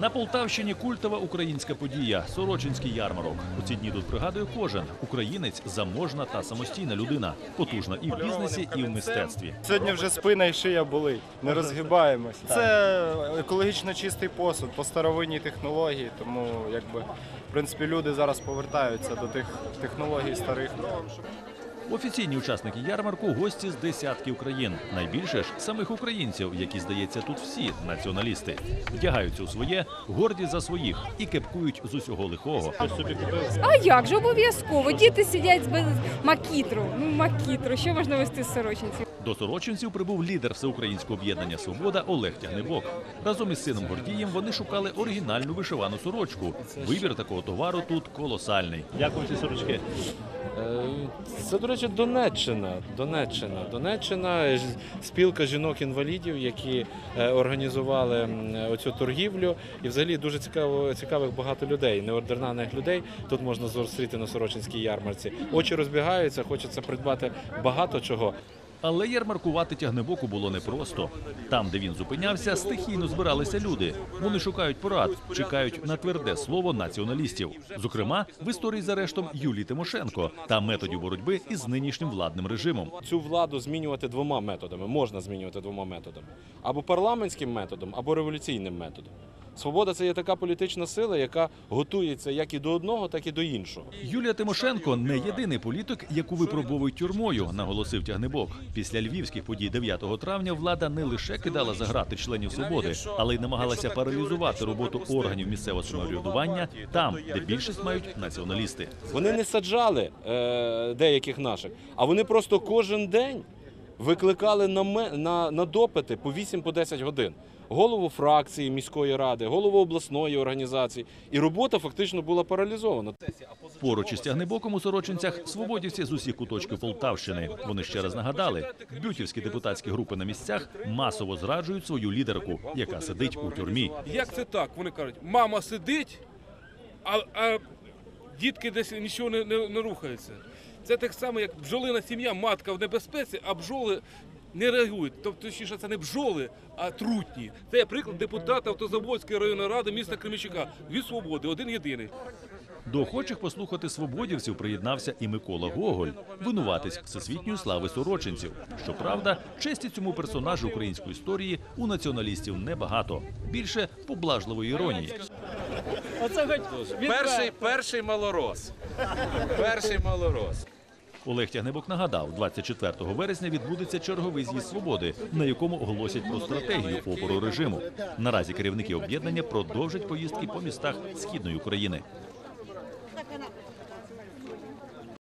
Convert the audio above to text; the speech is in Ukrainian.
На Полтавщині культова українська подія Сорочинський ярмарок. У ці дні тут пригадує кожен українець заможна та самостійна людина, потужна і в бізнесі, і в мистецтві. Сьогодні вже спина і шия болить, не розгибаємось. Це екологічно чистий посуд по старовинній технології, тому якби в принципі люди зараз повертаються до тих технологій старих. Офіційні учасники ярмарку гості з десятків країн. Найбільше ж самих українців, які здається тут всі націоналісти, вдягаються у своє, горді за своїх і кепкують з усього лихого. А як же обов'язково? Діти сидять без макітру. Ну макітру, що можна вести з сорочинців? До сорочинців прибув лідер всеукраїнського об'єднання Свобода Олег Тягнебок. Разом із сином Гордієм вони шукали оригінальну вишивану сорочку. Вибір такого товару тут колосальний. Дякую ці сорочки. Е, Це, до речі, Донеччина. Донеччина. Донеччина, спілка жінок-інвалідів, які е, організували оцю торгівлю. І взагалі дуже цікаво, цікавих багато людей, неординарних людей. Тут можна зустріти на Сорочинській ярмарці. Очі розбігаються, хочеться придбати багато чого. Але ярмаркувати тягнебоку було непросто. Там, де він зупинявся, стихійно збиралися люди. Вони шукають порад, чекають на тверде слово націоналістів. Зокрема, в історії з арештом Юлії Тимошенко та методів боротьби із нинішнім владним режимом. Цю владу змінювати двома методами. Можна змінювати двома методами: або парламентським методом, або революційним методом. Свобода це є така політична сила, яка готується як і до одного, так і до іншого. Юлія Тимошенко не єдиний політик, яку випробовують тюрмою, наголосив тягнебок. Після львівських подій 9 травня влада не лише кидала за грати членів свободи, але й намагалася паралізувати роботу органів місцевого самоврядування там, де більшість мають націоналісти. Вони не саджали е, деяких наших, а вони просто кожен день викликали на, на, на допити по 8 по 10 годин. Голову фракції міської ради, голову обласної організації, і робота фактично була паралізована. Поруч із тягнебоком у сорочинцях свободівці з усіх куточків Полтавщини. Вони ще раз нагадали, бютівські депутатські групи на місцях масово зраджують свою лідерку, яка сидить у тюрмі. Як це так? Вони кажуть, мама сидить, а, а дітки десь нічого не, не, не рухаються. Це так само, як бджолина сім'я, матка в небезпеці, а бджоли не реагують. Тобто, точніше, це не бджоли, а трутні. Це приклад депутата Автозаводської районної ради міста Кременчука. Дві свободи, один єдиний. До охочих послухати свободівців приєднався і Микола Гоголь, винуватець всесвітньої слави сорочинців. Щоправда, честі цьому персонажу української історії у націоналістів небагато. Більше поблажливої іронії. Перший, перший малорос. Перший малорос. Олег Тягнебок нагадав, 24 вересня відбудеться черговий з'їзд свободи, на якому оголосять про стратегію опору режиму. Наразі керівники об'єднання продовжать поїздки по містах східної України.